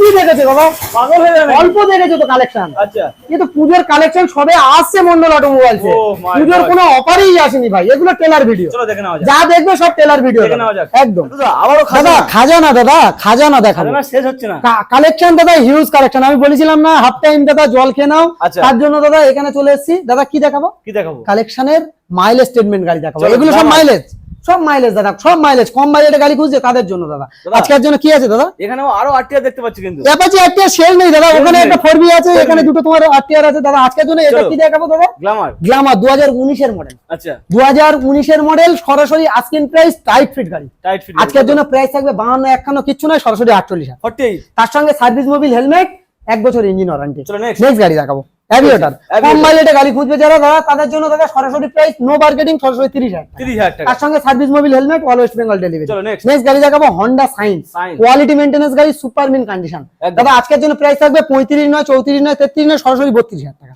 কি দেবে collection? দাদা? বাবা? পাগল হয়ে যাবে। অল্প দেখেছ তো কালেকশন আচ্ছা। কিন্তু পুজোর কালেকশন সবে আসছে মন্ডল অটোমোবাইলস Oh পুজোর কোনো অফারই আসেনি ভাই। এগুলো টেলার ভিডিও চলো দেখে নেওয়া যা দেখবে সব টেলার ভিডিও দেখে নেওয়া একদম। দাদা খাজা খাজানা। দাদা খাজানা দেখাবো। খাজানা শেষ হচ্ছে না। কালেকশন দাদা হিউজ কালেকশন আমি বলেছিলাম না হাফ টাইম দাদা জল খেয়ে নাও। আচ্ছা। তার জন্য দাদা এখানে চলে এসেছি। দাদা কি দেখাবো? কি দেখাবো? কালেকশনের মাইলেজ স্টেটমেন্ট গাড়ি দেখাবো। এগুলো সব মাইলেজ সব মাইলেজ দাদা সব মাইলেজ কম বাজেটে গাড়ি খুঁজছে তাদের জন্য দাদা। আজকের জন্য কি আছে দাদা? এখানেও আরও আটটিয়া দেখতে পাচ্ছি কিন্তু। অ্যাপাচি আরটিআর সেল নেই দাদা ওখানে একটা ফোরবি আছে এখানে দুটো তোমার আরটিআর আছে দাদা আজকের জন্য এটা কি দেখাবো দাদা? গ্ল্যামার গ্লামার দু হাজার উনিশের মডেল আচ্ছা। দু হাজার উনিশের মডেল সরাসরি আজকের প্রাইস টাইট ফিট গাড়ি। টাইট ফিট আজকের জন্য প্রাইস থাকবে বাহান্ন একখান্ন কিচ্ছু নয় সরাসরি আটচল্লিশ হাজার। ফর্টি এইট তার সঙ্গে সার্ভিস মোবিল হেলমেট এক বছর ইঞ্জিন ওয়ারেন্টি নেক্সট গাড়ি দেখাবো। অ্যাভিয়েটার কম বাজেটে গাড়ি খুঁজবে যারা দাদা তাদের জন্য দাদা সরাসরি প্রাইস নো মার্কেটিং সরাসরি তিরিশ হাজার তিরিশ হাজার টাকা। তার সঙ্গে service mobil helmet all West Bengal delivery next next গাড়ি দেখাবো হন্ডা সাইন কোয়ালিটি মেইনটেনেন্স গাড়ি সুপার মিন কন্ডিশন দাদা আজকের জন্য প্রাইস থাকবে পঁয়ত্রিশ নয় চৌত্রিশ নয় তেত্রিশ নয় সরাসরি বত্রিশ হাজার টাকা।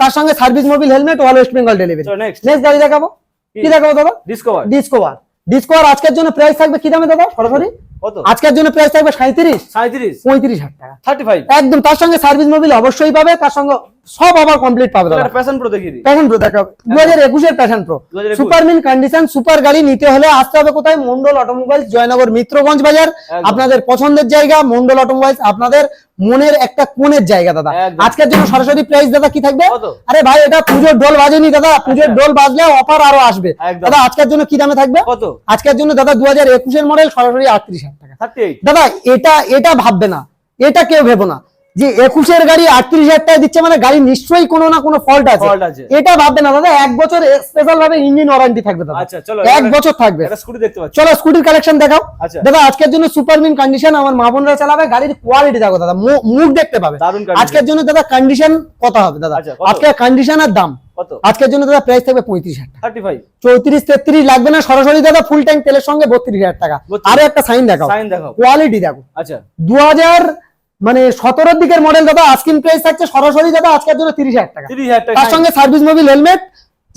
তার সঙ্গে service mobil helmet all West Bengal delivery next গাড়ি দেখাবো। কি কি? দেখাবো দাদা? ডিসকভার ডিসকভার ডিসকভার আজকের জন্য প্রাইস থাকবে কি দামে দাদা? সরাসরি। কত? আজকের জন্য প্রাইস থাকবে সাঁত্রিশ সাঁত্রিশ পঁয়ত্রিশ হাজার টাকা। থার্টি ফাইভ একদম তার সঙ্গে সার্ভিস মোবিল অবশ্যই পাবে তার সঙ্গে সব আবার কমপ্লিট পাবে দাদা। প্যাশন প্রো দেখিয়ে দিই। প্যাশন প্রো দেখাবে দু হাজার একুশের Passion Pro super mint condition super গাড়ি নিতে হলে আসতে হবে কোথায়? মন্ডল অটোমোবাইল জয়নগর মিত্রগঞ্জ বাজার। আপনাদের পছন্দের জায়গা মন্ডল অটোমোবাইলস আপনাদের মনের একটা কোণের জায়গা দাদা। আজকের জন্য সরাসরি প্রাইস দাদা কি থাকবে? আরে ভাই এটা পুজোর ঢোল বাজেনি দাদা। পুজোর ঢোল ডোল বাজলে অফার আরও আসবে। দাদা আজকের জন্য কি দামে থাকবে? আজকের জন্য দাদা দু হাজার একুশের মডেল সরাসরি আটত্রিশ হাজার টাকা। দাদা এটা এটা ভাববে না। এটা কেউ ভেবো না। যে একুশের গাড়ি আটত্রিশ হাজার টাকা দিচ্ছে মানে গাড়ি নিশ্চয়ই কোনো না কোনো ফল্ট আছে। এটা ভাববে না দাদা এক বছর স্পেশাল ভাবে ইঞ্জিন ওয়ারেন্টি থাকবে দাদা। আচ্ছা এক বছর থাকবে। চলো স্কুটির কালেকশন দেখাও। আচ্ছা। দাদা আজকের জন্য সুপার মিন কন্ডিশন আমার মা বোনরা চালাবে গাড়ির কোয়ালিটি দেখো দাদা মুখ দেখতে পাবে। আজকের জন্য দাদা কন্ডিশন কত হবে দাদা? আচ্ছা, কত? আজকের কন্ডিশনের দাম। আজকের জন্য দাদা প্রাইস থাকবে পঁয়ত্রিশ হাজার চৌত্রিশ তেত্রিশ লাগবে না সরাসরি দাদা ফুল ট্যাঙ্ক তেলের সঙ্গে বত্রিশ হাজার টাকা। 32 আরও একটা সাইন দেখাও। সাইন দেখাও। কোয়ালিটি দেখো। আচ্ছা। দু হাজার মানে সতেরোর দিকের মডেল দাদা আজকিন প্রাইস থাকছে সরাসরি দাদা আজকের জন্য তিরিশ হাজার টাকা। তিরিশ হাজার টাকা। তার সঙ্গে সার্ভিস মোবিল হেলমেট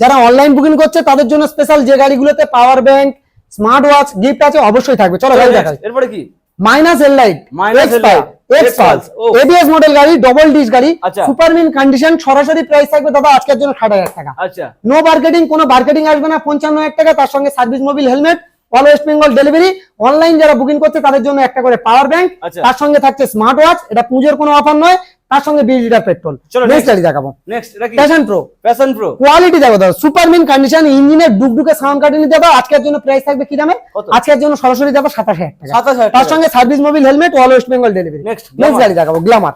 যারা অনলাইন বুকিং করছে তাদের জন্য স্পেশাল যে গাড়িগুলোতে power bank smart watch gift আছে অবশ্যই থাকবে। চলো গাড়ি দেখাই। এরপরে কি? Minus L light X L five X five ABS model গাড়ি ডবল ডিস গাড়ি। সুপার মিন কন্ডিশন সরাসরি প্রাইস থাকবে দাদা আজকের জন্য ষাট হাজার টাকা। আচ্ছা। নো মার্কেটিং কোনো মার্কেটিং আসবে না পঞ্চান্ন হাজার টাকা তার সঙ্গে service mobil helmet all West Bengal delivery online যারা বুকিং করছে তাদের জন্য একটা করে পাওয়ার ব্যাংক আচ্ছা। তার সঙ্গে থাকছে স্মার্ট ওয়াচ এটা পুজোর কোনো অফার নয় তার সঙ্গে বিশ লিটার পেট্রোল নেক্সট গাড়ি দেখাবো। Passion Pro Passion Pro quality দেখো দাদা সুপার মিন কন্ডিশন ইঞ্জিনের ডুকডুকে সাউন্ড কাটিয়ে নিতে দাও আজকের জন্য প্রাইস থাকবে কি দামে? আজকের জন্য সরাসরি যাব সাতাশ হাজার টাকা। তার সঙ্গে service mobil helmet all West Bengal delivery next গাড়ি দেখাবো গ্লামার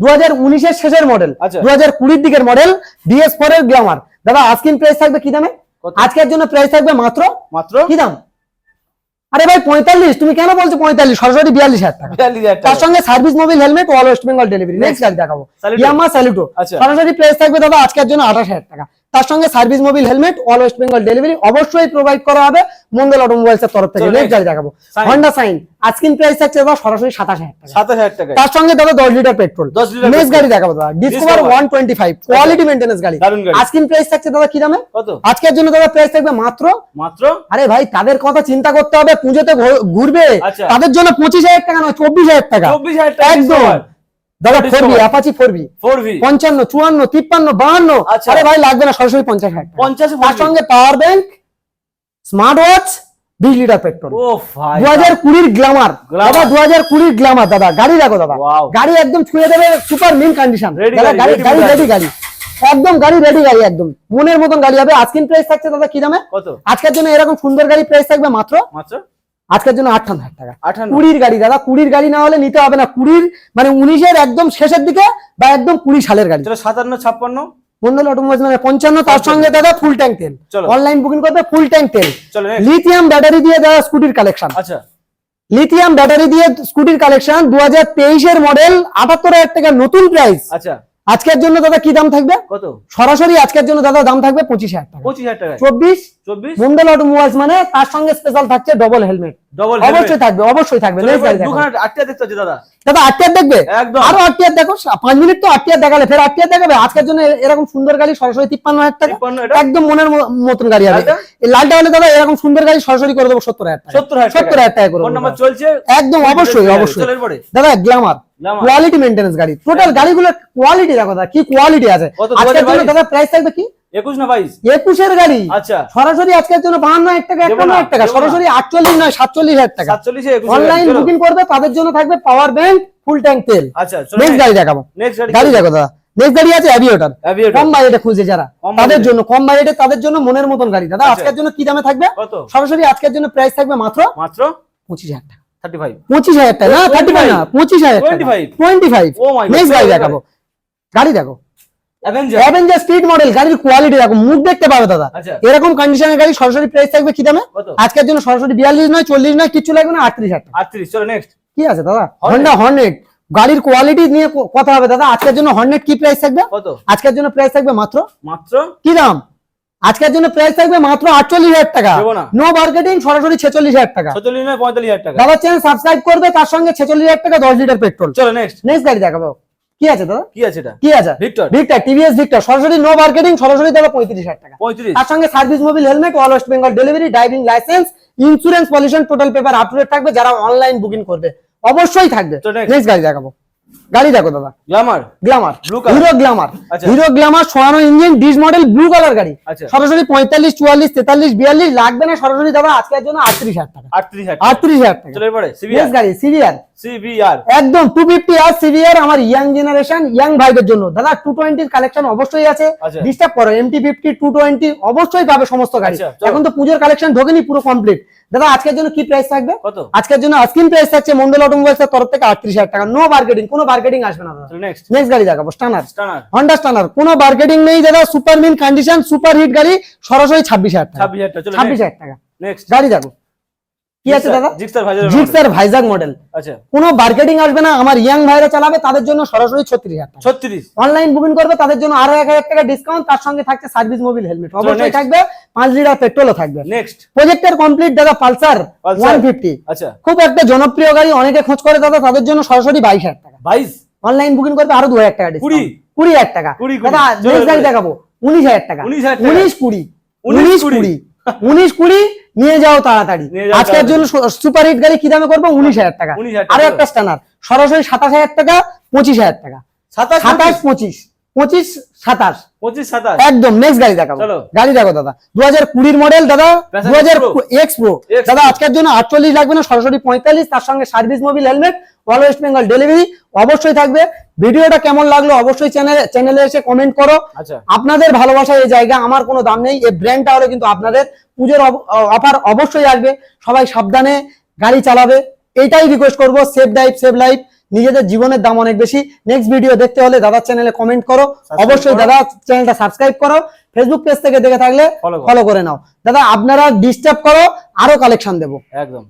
দু হাজার উনিশের শেষের মডেল আচ্ছা। দু হাজার কুড়ির দিকের মডেল ডিএস ফোর এর গ্লামার দাদা আজকিন প্রাইস থাকবে কি দামে? আজকের জন্য প্রাইস থাকবে মাত্র মাত্র? কি দাম? আরে ভাই পঁয়তাল্লিশ। তুমি কেন বলছো পঁয়তাল্লিশ? সরাসরি বিয়াল্লিশ হাজার টাকা। তার সঙ্গে service mobile helmet all West Bengal delivery next গাড়ি দেখাবো। ইয়ামা স্যালুটো আচ্ছা। সরাসরি প্রাইস থাকবে দাদা আজকের জন্য আঠাশ হাজার টাকা। তার সঙ্গে service mobil helmet all West Bengal delivery অবশ্যই প্রোভাইড করা হবে মঙ্গল অটোমোবাইলস এর তরফ থেকে। নেক্সট গাড়ি দেখাবো। হন্ডা সাইন আজকিন প্রাইস থাকছে দাদা সরাসরি সাতাশ হাজার টাকা। সাতাশ হাজার টাকা তার সঙ্গে দাদা দশ লিটার পেট্রোল 10 লিটার নেক্সট গাড়ি দেখাবো দাদা। Discover Discover। One twenty five quality maintenance গাড়ি। আজকিন প্রাইস থাকছে দাদা কি দামে? কত? আজকের জন্য দাদা প্রাইস থাকবে মাত্র? মাত্র? আরে ভাই তাদের কথা চিন্তা করতে হবে পুজোতে ঘুরবে। আচ্ছা। তাদের জন্য পঁচিশ হাজার টাকা নয় চব্বিশ হাজার টাকা। একদম। দাদা। Four B Apache four B four পঞ্চান্ন চুয়ান্ন তিপ্পান্ন বাহান্ন। আচ্ছা। আরে ভাই লাগবে না সরাসরি পঞ্চাশ হাজার। পঞ্চাশে তার সঙ্গে পাওয়ার ব্যাংক স্মার্ট ওয়াচ বিশ লিটার পেট্রোল দু হাজার কুড়ির গ্লামার দাদা দু হাজার কুড়ির গ্লামার দাদা। গাড়ি দেখো দাদা। গাড়ি একদম ছুঁয়ে দেবে সুপার মিন কন্ডিশন দাদা গাড়ি, গাড়ি রেডি গাড়ি একদম গাড়ি রেডি গাড়ি একদম। মনের মতন গাড়ি হবে। আজকের প্রাইস থাকছে দাদা কি দামে? আজকের জন্য এরকম সুন্দর গাড়ি প্রাইস থাকবে মাত্র মাত্র? আজকের জন্য আটান্ন হাজার টাকা। কুড়ির গাড়ি দাদা কুড়ির গাড়ি না হলে নিতে হবে না। কুড়ির মানে উনিশের একদম শেষের দিকে বা একদম কুড়ি সালের গাড়ি। সাতান্ন ছাপ্পান্ন? মন্ডল অটোমোবাইলস মানে পঞ্চান্ন তার সঙ্গে দাদা ফুল ট্যাঙ্ক তেল। অনলাইন বুকিং করবে ফুল ট্যাঙ্ক তেল। লিথিয়াম ব্যাটারি দিয়ে দাদা স্কুটির কালেকশন আচ্ছা। লিথিয়াম ব্যাটারি দিয়ে স্কুটির কালেকশন দু হাজার তেইশের মডেল আটাত্তর হাজার টাকা নতুন প্রাইস আচ্ছা। আজকের জন্য দাদা কি দাম থাকবে? কত? সরাসরি আজকের জন্য দাদা দাম থাকবে পঁচিশ হাজার টাকা। পঁচিশ হাজার টাকা চব্বিশ চব্বিশ? মন্ডল অটোমোবাইলস মানে তার সঙ্গে স্পেশাল থাকছে ডবল হেলমেট ডবল অবশ্যই থাকবে অবশ্যই থাকবে Next গাড়ি দেখাবো। দুখানা আটটা দেখতে হচ্ছে দাদা। দাদা আটটিয়ার দেখবে? একদম। আরও আটটিয়ার দেখো সা- পাঁচ মিনিট তো আটটিয়ার দেখালে ফের আটটিয়ার দেখাবে? আজকের জন্য এরকম সুন্দর গাড়ি সরাসরি টাকা। একদম মনের মতন গাড়ি হবে। লালটা? এই লালটা হলে দাদা এরকম সুন্দর গাড়ি সরাসরি করে দেবো সত্তর হাজার টাকা। সত্তর হাজার সত্তর হাজার টাকা করে ফোন নাম্বার চলছে? একদম অবশ্যই অবশ্যই। দাদা কোয়ালিটি মেইনটেনেন্স গাড়ি। টোটাল গাড়িগুলোর কোয়ালিটি দেখো দাদা কি কোয়ালিটি আছে। আজকের জন্য দাদা প্রাইস থাকবে কি? একুশ না বাইশ? একুশের গাড়ি। আচ্ছা। সরাসরি আজকের জন্য বাহান্ন হাজার টাকা একান্ন হাজার টাকা। সরাসরি আটচল্লিশ নয় সাতচল্লিশ হাজার টাকা। অনলাইন বুকিং করবে তাদের জন্য থাকবে পাওয়ার ব্যাংক ফুল ট্যাঙ্ক তেল। আচ্ছা নেক্সট গাড়ি দেখাবো। নেক্সট গাড়ি দেখো দাদা। নেক্সট গাড়ি আছে অ্যাভিয়েটর কম বাজেটে খুঁজে যারা। তাদের জন্য কম বাজেটে তাদের জন্য মনের মতন গাড়ি। দাদা আচ্ছা। আজকের জন্য কি দামে থাকবে? সরাসরি আজকের জন্য প্রাইস থাকবে মাত্র মাত্র পঁচিশ হাজার টাকা। পঁচিশ হাজার টাকা। না থার্টি ফাইভ না পঁচিশ হাজার টাকা। 25 টোয়েন্টি ফাইভ Oh নেক্সট গাড়ি দেখাবো। গাড়ি দেখো। অ্যাভেঞ্জার স্পিড মডেল গাড়ির কোয়ালিটি দেখো মুখ দেখতে পাবে দাদা। আচ্ছা। এরকম কন্ডিশনের গাড়ি সরাসরি প্রাইস থাকবে কি দামে? আজকের জন্য সরাসরি বিয়াল্লিশ নয় চল্লিশ নয় কিছু লাগবে না আটত্রিশ হাজার টাকা। আটত্রিশ চলো নেক্সট কি আছে দাদা? Hornet। হন্ডা হর্নেট গাড়ির কোয়ালিটি নিয়ে কথা হবে দাদা। আজকের জন্য হর্নেট কি প্রাইস থাকবে? আজকের জন্য প্রাইস থাকবে মাত্র? মাত্র? কি দাম? আজকের জন্য প্রাইস থাকবে মাত্র আটচল্লিশ হাজার টাকা। নো। মার্কেটিং সরাসরি ছেচল্লিশ হাজার টাকা। ছচল্লিশ নয় পঁয়তাল্লিশ হাজার টাকা। দাদা চ্যানেল সাবস্ক্রাইব করবে তার সঙ্গে ছেচল্লিশ হাজার টাকা দশ লিটার পেট্রোল চলো নেক্সট নেক্সট গাড়ি দেখাবো। কি আছে দাদা কি আছে এটা? কি আছে? ভিক্টর ভিক্টর টিভিএস ভিক্টর সরাসরি নো মার্কেটিং সরাসরি দেবে পঁয়ত্রিশ হাজার টাকা। পঁয়ত্রিশ। তার সঙ্গে service mobil helmet all West Bengal delivery driving licence insurance pollution total paper up থাকবে যারা অনলাইন বুকিং করবে। অবশ্যই থাকবে। প্লিজ। নেক্সট গাড়ি দেখাবো। গাড়ি দেখো দাদা। Blue color। হিরো আচ্ছা। Hero Glamour সোয়ানো engine disc model blue colour গাড়ি। আচ্ছা। সরাসরি পঁয়তাল্লিশ চুয়াল্লিশ তেতাল্লিশ বিয়াল্লিশ লাগবে না সরাসরি দাদা আজকের জন্য আটত্রিশ হাজার টাকা। আটত্রিশ হাজার আটত্রিশ হাজার টাকা। গাড়ি সিভিআর সিভিআর একদম টু ফিফটি আর সিভিআর আমার ইয়াং জেনারেশন ইয়াং ভাইদের জন্য। দাদা টু টোয়েন্টির কালেকশন অবশ্যই আছে। আচ্ছা। ডিস্টার্ব করো এমটি ফিফটি টু টোয়েন্টি অবশ্যই পাবে সমস্ত গাড়ি। আচ্ছা, এখন তো পুজোর কালেকশন ঢোকেনি পুরো কমপ্লিট দাদা আজকের জন্য কি প্রাইস থাকবে? কত? আজকের জন্য আস্কিন প্রাইস থাকছে মন্ডল অটোমোবাইলস এর তরফ থেকে আটত্রিশ হাজার টাকা। নো মার্কেটিং কোনো মার্কেটিং আসবে না দাদা। নেক্সট নেক্সট গাড়ি দেখাবো স্টানার স্টানার হন্ডা স্টানার কোনো বার্গেটিং নেই দাদা super mint condition super hit গাড়ি সরাসরি ছাব্বিশ হাজার টাকা। ছাব্বিশ হাজার টাকা নেক্সট গাড়ি দেখো কি আছে দাদা? জিক্সার ভাইজাগ মডেল আচ্ছা। কোনো মার্কেটিং আসবে না আমার ইয়াং ভাইরা চালাবে তাদের জন্য সরাসরি ছত্রিশ হাজার ছত্রিশ? অনলাইন বুকিং করবে তাদের জন্য আরও এক হাজার টাকা ডিসকাউন্ট তার সঙ্গে থাকছে সার্ভিস মোবিল হেলমেট অবশ্যই থাকবে পাঁচ লিটার পেট্রোলও থাকবে। নেক্সট প্রজেক্টের কমপ্লিট দাদা পালসার ওয়ান ফিফটি আচ্ছা। খুব একটা জনপ্রিয় গাড়ি অনেকে খোঁজ করে দাদা তাদের জন্য সরাসরি বাইশ হাজার টাকা। বাইশ? অনলাইন বুকিং করবে আরও দু হাজার টাকা কুড়ি? কুড়ি হাজার টাকা। দাদা নেক্সট গাড়ি দেখাবো। উনিশ হাজার টাকা। উনিশ কুড়ি। উনিশ। কুড়ি। উনিশ কুড়ি নিয়ে যাও তাড়াতাড়ি। আজকের জন্য সুপার হিট গাড়ি কি দামে করব? উনিশ হাজার টাকা। 19,000 টাকা। আরও একটা স্ট্যান্ডার সরাসরি সাতাশ হাজার টাকা পঁচিশ হাজার টাকা। সাতাশ সাতাশ পঁচিশ। পঁচিশ সাতাশ। পঁচিশ সাতাশ। একদম নেক্সট গাড়ি দেখাবো। গাড়ি দেখো দাদা। দু হাজার কুড়ির মডেল দাদা। দু হাজার এক্স প্রো দাদা আজকের জন্য আটচল্লিশ লাগবে না সরাসরি পঁয়তাল্লিশ তার সঙ্গে service mobil helmet all West Bengal delivery অবশ্যই থাকবে। ভিডিওটা কেমন লাগল অবশ্যই চ্যানেলে চ্যানেলে এসে কমেন্ট করো। আচ্ছা। আপনাদের ভালোবাসা এই জায়গা আমার কোনো দাম নেই এই ব্র্যান্ডটা হলো কিন্তু আপনাদের পুজোর অফার অবশ্যই আসবে। সবাই সাবধানে গাড়ি চালাবে। এইটাই রিকোয়েস্ট করব সেভ লাইফ সেভ লাইফ নিজেদের জীবনের দাম অনেক বেশি। নেক্সট ভিডিও দেখতে হলে দাদার চ্যানেলে কমেন্ট করো। অবশ্যই। দাদা চ্যানেলটা সাবস্ক্রাইব করো। ফেসবুক পেজ থেকে দেখে থাকলে ফলো করে। নাও। দাদা আপনারা ডিস্টার্ব করো আরও কালেকশন দেবো। একদম।